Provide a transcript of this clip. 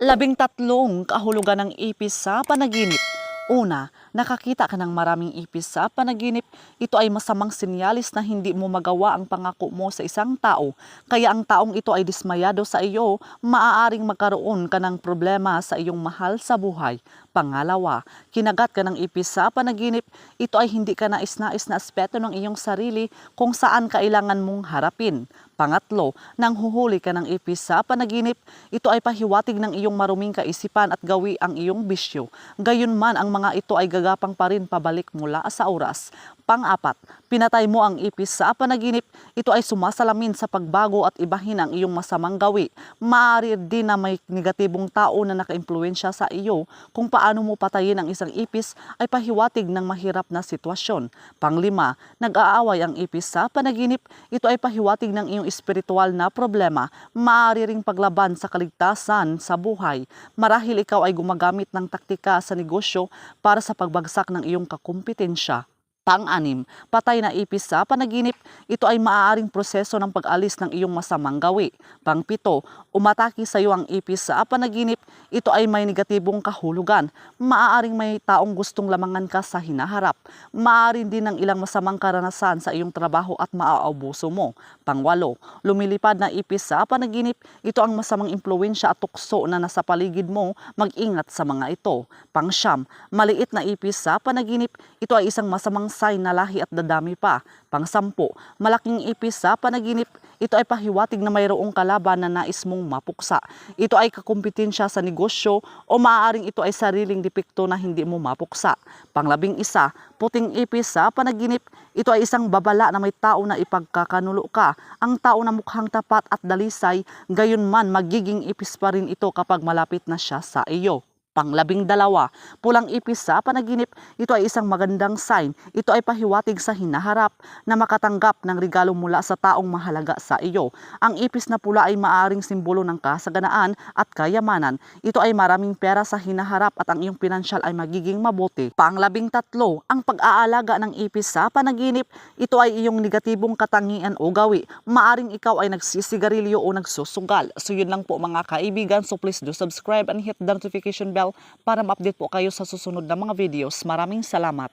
Labing tatlong kahulugan ng ipis sa panaginip. Una, nakakita ka ng maraming ipis sa panaginip. Ito ay masamang sinyalis na hindi mo magawa ang pangako mo sa isang tao. Kaya ang taong ito ay dismayado sa iyo, maaaring magkaroon ka ng problema sa iyong mahal sa buhay. Pangalawa, kinagat ka ng ipis sa panaginip. Ito ay hindi ka nais-nais na aspeto ng iyong sarili kung saan kailangan mong harapin. Pangatlo, nang huhuli ka ng ipis sa panaginip, ito ay pahiwatig ng iyong maruming kaisipan at gawi ang iyong bisyo. Gayunman ang mga ito ay gagapang pa rin pabalik mula sa oras. Pang-apat, pinatay mo ang ipis sa panaginip, ito ay sumasalamin sa pagbago at ibahin ang iyong masamang gawi. Maaari din na may negatibong tao na nakaimpluensya sa iyo kung paano mo patayin ang isang ipis ay pahiwatig ng mahirap na sitwasyon. Panglima, nag-aaway ang ipis sa panaginip, ito ay pahiwatig ng iyong espiritual na problema, maaari ring paglaban sa kaligtasan sa buhay. Marahil ikaw ay gumagamit ng taktika sa negosyo para sa pagbagsak ng iyong kakumpetensya. Pang-anim, patay na ipis sa panaginip, ito ay maaaring proseso ng pag-alis ng iyong masamang gawi. Pang-pito, umataki sa iyo ang ipis sa panaginip, ito ay may negatibong kahulugan. Maaaring may taong gustong lamangan ka sa hinaharap. Maaaring din ng ilang masamang karanasan sa iyong trabaho at maaabuso mo. Pangwalo, lumilipad na ipis sa panaginip, ito ang masamang impluensya at tukso na nasa paligid mo, mag-ingat sa mga ito. Pangsyam, maliit na ipis sa panaginip, ito ay isang masamang sign na lahi at dadami pa. Pangsampu, malaking ipis sa panaginip, ito ay pahiwatig na mayroong kalaban na nais mong mapuksa. Ito ay kakumpetensya sa negosyo o maaaring ito ay sariling depekto na hindi mo mapuksa. Panglabing isa, puting ipis sa panaginip, ito ay isang babala na may tao na ipagkakanulo ka. Ang tao na mukhang tapat at dalisay, gayon man magiging ipis pa rin ito kapag malapit na siya sa iyo. Panglabing dalawa, pulang ipis sa panaginip, ito ay isang magandang sign. Ito ay pahiwatig sa hinaharap na makatanggap ng regalo mula sa taong mahalaga sa iyo. Ang ipis na pula ay maaring simbolo ng kasaganaan at kayamanan. Ito ay maraming pera sa hinaharap at ang iyong pinansyal ay magiging mabuti. Panglabing tatlo, ang pag-aalaga ng ipis sa panaginip, ito ay iyong negatibong katangian o gawi. Maaring ikaw ay nagsisigarilyo o nagsusugal. So yun lang po mga kaibigan. So please do subscribe and hit the notification bell para ma-update po kayo sa susunod na mga videos. Maraming salamat.